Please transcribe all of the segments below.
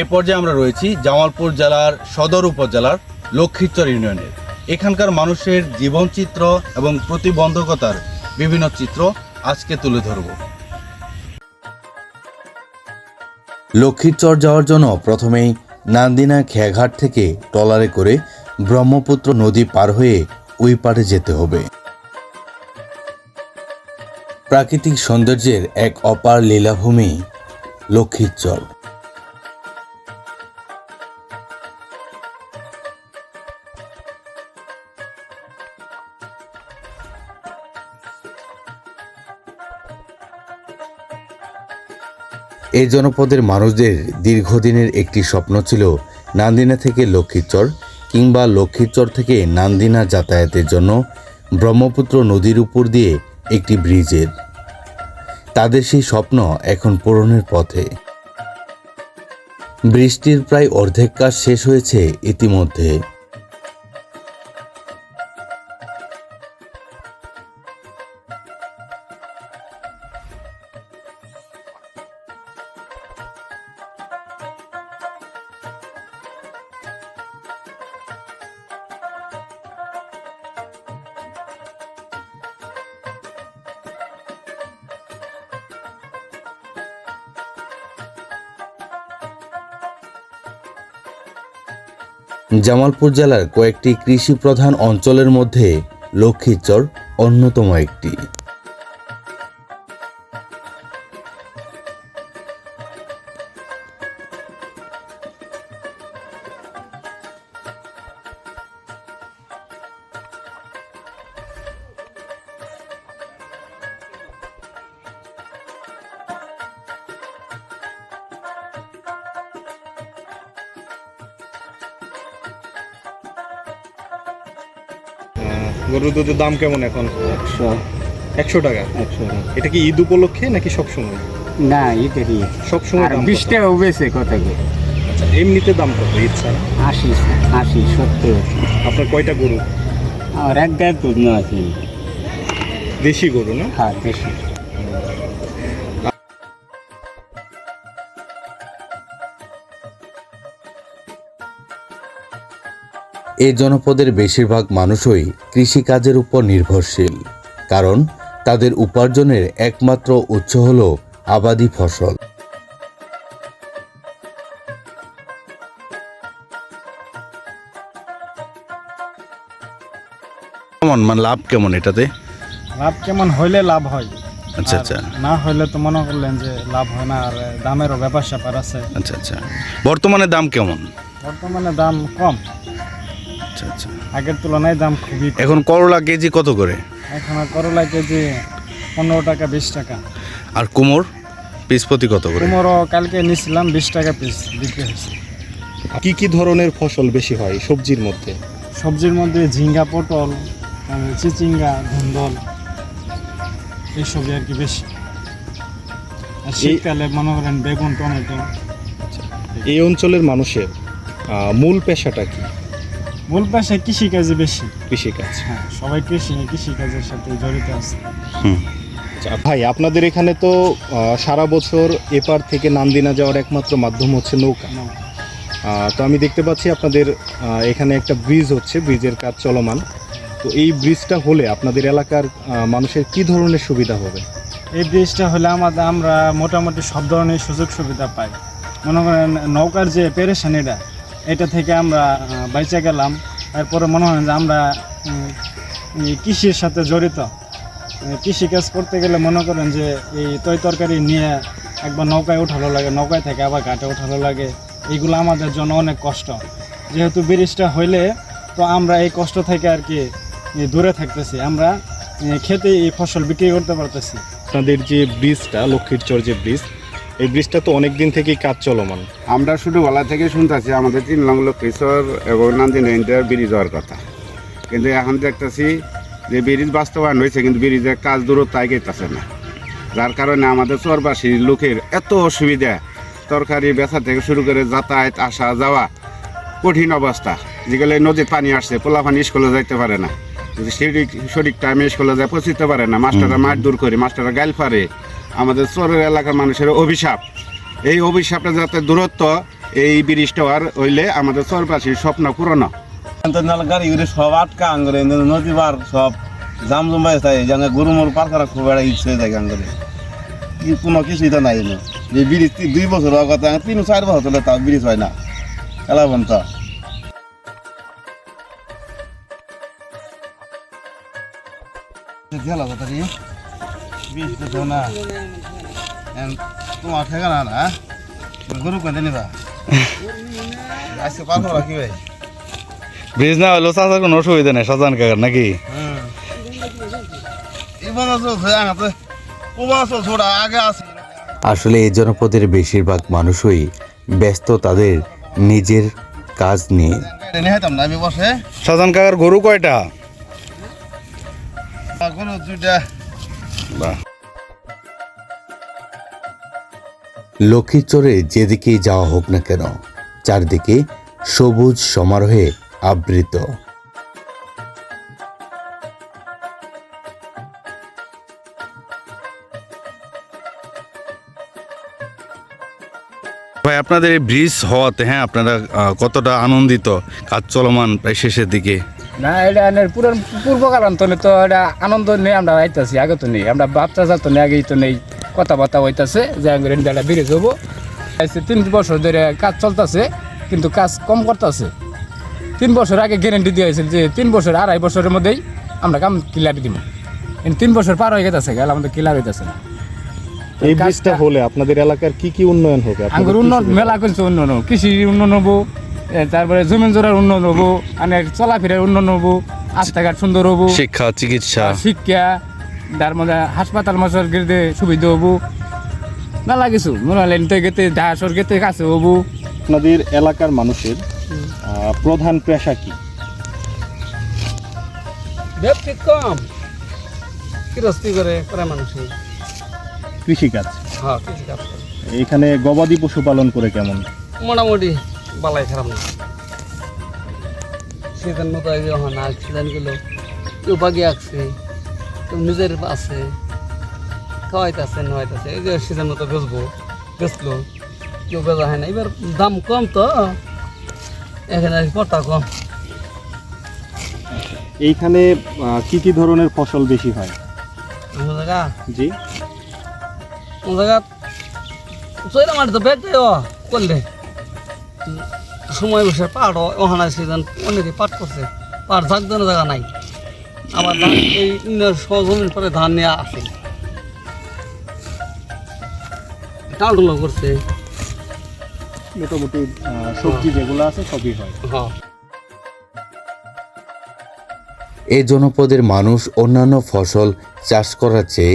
এ পর্যায়ে আমরা রয়েছি জামালপুর জেলার সদর উপজেলার লক্ষ্মীচর ইউনিয়নের। এখানকার মানুষের জীবনচিত্র এবং প্রতিবন্ধকতার বিভিন্ন চিত্র আজকে তুলে ধরব। লক্ষ্মীচর যাওয়ার জন্য প্রথমেই নান্দিনা খেয়াঘাট থেকে ট্রলারে করে ব্রহ্মপুত্র নদী পার হয়ে ওই পারে যেতে হবে। প্রাকৃতিক সৌন্দর্যের এক অপার লীলাভূমি লক্ষ্মীচর এই জনপদের মানুষদের দীর্ঘদিনের একটি স্বপ্ন ছিল নান্দিনা থেকে লক্ষ্মীচর কিংবা লক্ষ্মীচর থেকে নান্দিনা যাতায়াতের জন্য ব্রহ্মপুত্র নদীর উপর দিয়ে একটি ব্রিজের। তাদের সেই স্বপ্ন এখন পূরণের পথে। বৃষ্টির প্রায় অর্ধেক কাজ শেষ হয়েছে ইতিমধ্যে। জামালপুর জেলার কয়েকটি কৃষি প্রধান অঞ্চলের মধ্যে লক্ষ্মীচর অন্যতম একটি। গরুর দুধের দাম কেমন এখন? একশো। একশো টাকা? একশো টাকা। এটা কি ঈদ উপলক্ষে নাকি সবসময় না এটারই সবসময় বিশটা দাম বিশ? টাকা বেছে কথা কি আচ্ছা এমনিতে দাম কত ঈদ ছাড়া? আশি আশি সত্তর। আপনার কয়টা গরু? আর এক গায়ে দুধ না আছে দেশি গরু না? হ্যাঁ দেশি। এ জনপদের বেশিরভাগ মানুষই কৃষিকাজের উপর নির্ভরশীল কারণ তাদের উপার্জনের একমাত্র উৎস হল আবাদি ফসল। কেমন? মানে লাভ কেমন এটাতে? লাভ কেমন হইলে লাভ হয়। আচ্ছা আচ্ছা। না হইলে তো মনে করলেন যে লাভ হয় না আর দামেরও ব্যাপার স্যাপার আছে। আচ্ছা আচ্ছা। বর্তমানে দাম কেমন? বর্তমানে দাম কম। আচ্ছা আচ্ছা। আগের তুলনায় দাম খুবই এখন করলা কেজি কত করে? এখন করলা কেজি পনেরো টাকা বিশ টাকা। আর কুমোর পিস প্রতি কত করে? কুমড়ো কালকে নিছিলাম বিশ টাকা পিস বিক্রি হয়েছে। কি কি ধরনের ফসল বেশি হয় সবজির মধ্যে? সবজির মধ্যে ঝিঙ্গা পটল চিচিঙ্গা ধুন্দল এইসবই আর কি বেশি। আর শীতকালে মনে করেন বেগুন টমেটো। এই অঞ্চলের মানুষের মূল পেশাটা কি? মূল পাশে কৃষিকাজে বেশি। কৃষিকাজ। হ্যাঁ সবাই কৃষি কৃষিকাজের সাথে জড়িত আছে। হুম। আচ্ছা, ভাই আপনাদের এখানে তো সারা বছর এপার থেকে নান্দিনা যাওয়ার একমাত্র মাধ্যম হচ্ছে নৌকা। তো আমি দেখতে পাচ্ছি আপনাদের এখানে একটা ব্রিজ হচ্ছে ব্রিজের কাজ চলমান। তো এই ব্রিজটা হলে আপনাদের এলাকার মানুষের কি ধরনের সুবিধা হবে? এই ব্রিজটা হলে আমাদের আমরা মোটামুটি সব ধরনের সুযোগ সুবিধা পাই। মনে করেন নৌকার যে পেরেশানিটা এটা থেকে আমরা বাইচে গেলাম। তারপরে মনে হয় যে আমরা কৃষির সাথে জড়িত। কৃষিকাজ করতে গেলে মনে করেন যে এই তৈ তরকারি নিয়ে একবার নৌকায় উঠানো লাগে, নৌকায় থেকে আবার ঘাটে উঠানো লাগে। এইগুলো আমাদের জন্য অনেক কষ্ট। যেহেতু ব্রিজটা হইলে তো আমরা এই কষ্ট থেকে আর কি দূরে থাকতেছি। আমরা খেতে এই ফসল বিক্রি করতে পারতেছি। আপনাদের যে ব্রিজটা, লক্ষ্মীরচর যে ব্রিজ এই ব্রিজটা তো অনেক দিন থেকেই কাজ চলমান। আমরা ছোটোবেলা থেকে শুনতেছি আমাদের তিন লং লক্ষ্মীশ্বর এবং নান্দিন ব্রিজ হওয়ার কথা। কিন্তু এখন দেখতেছি যে ব্রিজ বাস্তবায়ন হয়েছে কিন্তু ব্রিজের কাজ দূরত্ব আগেইতেছে না। যার কারণে আমাদের চরবাসীর লোকের এত অসুবিধা তরকারি বেচা থেকে শুরু করে যাতায়াত আসা যাওয়া কঠিন অবস্থা। যেগুলো নদীর পানি আসছে পোলা পানি স্কুলে যাইতে পারে না। সঠিক সঠিক টাইমে স্কুলে যায় পৌঁছতে পারে না। মাস্টাররা মাঠ দূর করে মাস্টাররা গাইল পারে আমাদের চরের এলাকার মানুষের অভিশাপ। এই অভিশাপটা যাতে দূরত্ব, এই ব্রিজটা আর হইলে আমাদের চরপাশির স্বপ্ন পূরণ নালা গাড়ি গুড়ি সব আটকা আঙ্গরে নদী বার সব জাম জমাই থাকে জানে গরু মরু পার করা খুব একটা ইচ্ছে থাকে আঙ্গরে। কি কোনো কিছুই তো নাই যে ব্রিজ দুই বছর হওয়ার কথা, তিন চার বছর হলে তাও ব্রিজ হয় না। এলা বন্ত গেল তাড়াতাড়ি ব্রিজ তো না। তোমার ঠিকানা না গরু কেন নিবা? আজকে পার করা কি ভাই? ব্রিজ না হলেও চাচার কোনো অসুবিধা নেই সাজান কাকার নাকি? আগে আছে আসলে এই জনপদের বেশিরভাগ মানুষই ব্যস্ত তাদের নিজের কাজ নিয়ে। সাজান কাকার গরু কয়টা? কোনো দুইটা। লক্ষ্মীচরে যেদিকেই যাওয়া হোক না কেন চারদিকে সবুজ সমারোহে আবৃত। ভাই আপনাদের এই ব্রিজ হওয়াতে হ্যাঁ আপনারা কতটা আনন্দিত কাজ চলমান প্রায় শেষের দিকে? না এটা পুরান পূর্বকাল তো তো এটা আনন্দ নেই আমরা আইতাছি আগে তো নেই আমরা বাপ চাচা তো নেই আগেই তো নেই। কথাবার্তা হইতাছে যে আঙ্গুর এটা ব্রিজ হব আইসে তিন বছর ধরে কাজ চলতেছে কিন্তু কাজ কম করতেছে। তিন বছর আগে গ্যারেন্টি দিয়ে হয়েছিল যে তিন বছর আড়াই বছরের মধ্যেই আমরা কাম ক্লিয়ার দিব কিন্তু তিন বছর পার হয়ে গেছে গেল আমাদের ক্লিয়ার হইতেছে না। এই ব্রিজটা হলে আপনাদের এলাকার কি কি উন্নয়ন হবে? আঙ্গুর উন্নয়ন মেলা করছে উন্নয়ন কৃষি উন্নয়ন হব তারপরে জমিন জোড়ার উন্নয়ন হব মানে চলাফেরার উন্নয়ন হব রাস্তাঘাট সুন্দর হব। শিক্ষা চিকিৎসা। শিক্ষা তার মধ্যে হাসপাতাল মশার গেতে সুবিধা হব। মেলা কিছু মনে হলেন তো গেতে ঢাসর গেতে কাছে হব। আপনাদের এলাকার মানুষের প্রধান পেশা কি? ব্যক্তি কম। কিরস্তি করে করে মানুষের কৃষিকাজ। হ্যাঁ কৃষি কাজ এখানে গবাদি পশু পালন করে কেমন? মোটামুটি বালাই খারাপ না সিজন মতো আগে হয় না সিজন গেলো কেউ বাগি আঁকছে। কেউ নিজের আছে খাওয়াইতেছে নোয়াইতেছে এই যে সিজন মতো বেচবো বেচলো কেউ বেচা হয় না। এবার দাম কম তো এখানে পটা কম। এইখানে কি কি ধরনের ফসল বেশি হয়? জায়গা? জি। অন্য জায়গা? চৈরা মাটি তো ও করলে। সময় বসে পাট ওখানে সিজন অনেকে পাট করছে পাট দেওয়ার জায়গা নাই। আবার ধান এই সজমিন পরে ধান নিয়ে আসে। টালটুলো করছে। মোটামুটি সবজি যেগুলো আছে সবই হয়। হ্যাঁ। এই জনপদের মানুষ অন্যান্য ফসল চাষ করার চেয়ে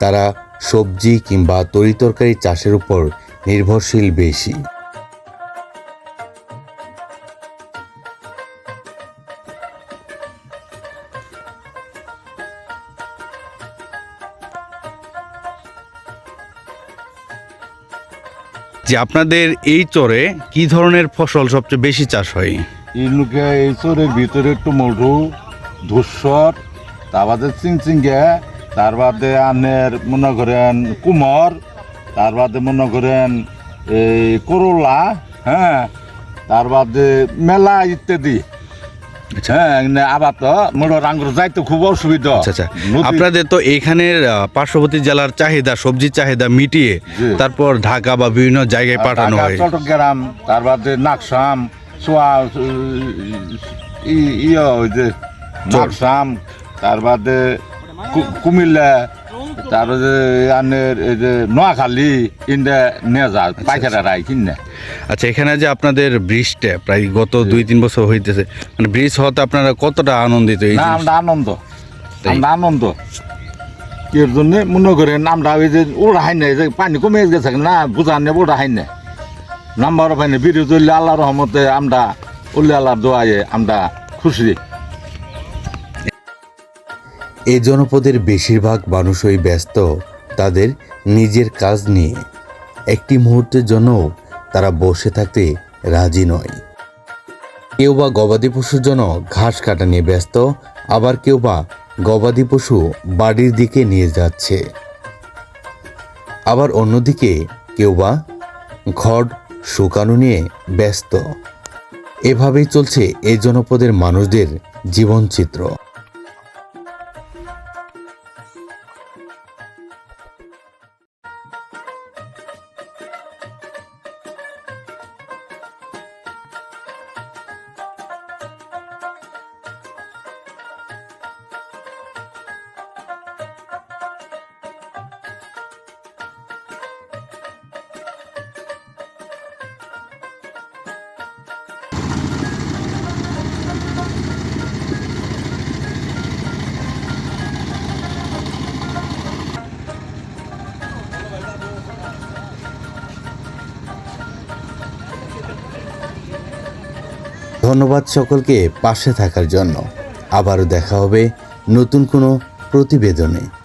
তারা সবজি কিংবা তরিতরকারি চাষের উপর নির্ভরশীল বেশি। যে আপনাদের এই চরে কি ধরনের ফসল সবচেয়ে বেশি চাষ হয়? এই চরের ভিতরে টমেটো ধূসর, তার বাদে চিংচিঙ্গে তার বাদে আনের, মনে করেন, কুমর, তার বাদে মনে করেন, এই করলা হ্যাঁ তার বাদে মেলা ইত্যাদি। আবার তো যাইতে খুব অসুবিধা। আচ্ছা আচ্ছা। আপনাদের তো এখানের পার্শ্ববর্তী জেলার চাহিদা সবজির চাহিদা মিটিয়ে তারপর ঢাকা বা বিভিন্ন জায়গায় পাঠানো হয়। চট্টগ্রাম তারপর নাকসাম সোয়া ই- ইয়ে ওই যে নাকসাম কুমিল্লা তার যে আনের এই যে নোয়াখালী ইন্ডে নিয়ে যায় পাইকারা রায় কিনে আচ্ছা এখানে যে আপনাদের ব্রিজটা প্রায় গত দুই তিন বছর হইতেছে মানে ব্রিজ হওয়াতে আপনারা কতটা আনন্দিত এই না আমরা আনন্দ। আমরা আনন্দ। এর জন্য মনে করেন আমরা ওই যে ওরা হাই নাই যে পানি কমে গেছে না বুঝান নেব ওরা হাই নাই নাম্বার পাইনি বিরোধী আল্লাহ রহমতে আমরা উল্লে আল্লাহ দোয়ায়ে আমরা খুশি। এই জনপদের বেশিরভাগ মানুষই ব্যস্ত, তাদের নিজের কাজ নিয়ে। একটি মুহূর্তের জন্যও তারা বসে থাকতে রাজি নয়। কেউ বা গবাদি পশুর জন্য ঘাস কাটা নিয়ে ব্যস্ত, আবার কেউ বা গবাদি পশু বাড়ির দিকে নিয়ে যাচ্ছে। আবার অন্যদিকে কেউ বা ঘর শুকানো নিয়ে ব্যস্ত। এভাবেই চলছে এই জনপদের মানুষদের জীবনচিত্র। ধন্যবাদ সকলকে পাশে থাকার জন্য। আবারও দেখা হবে নতুন কোনো প্রতিবেদনে।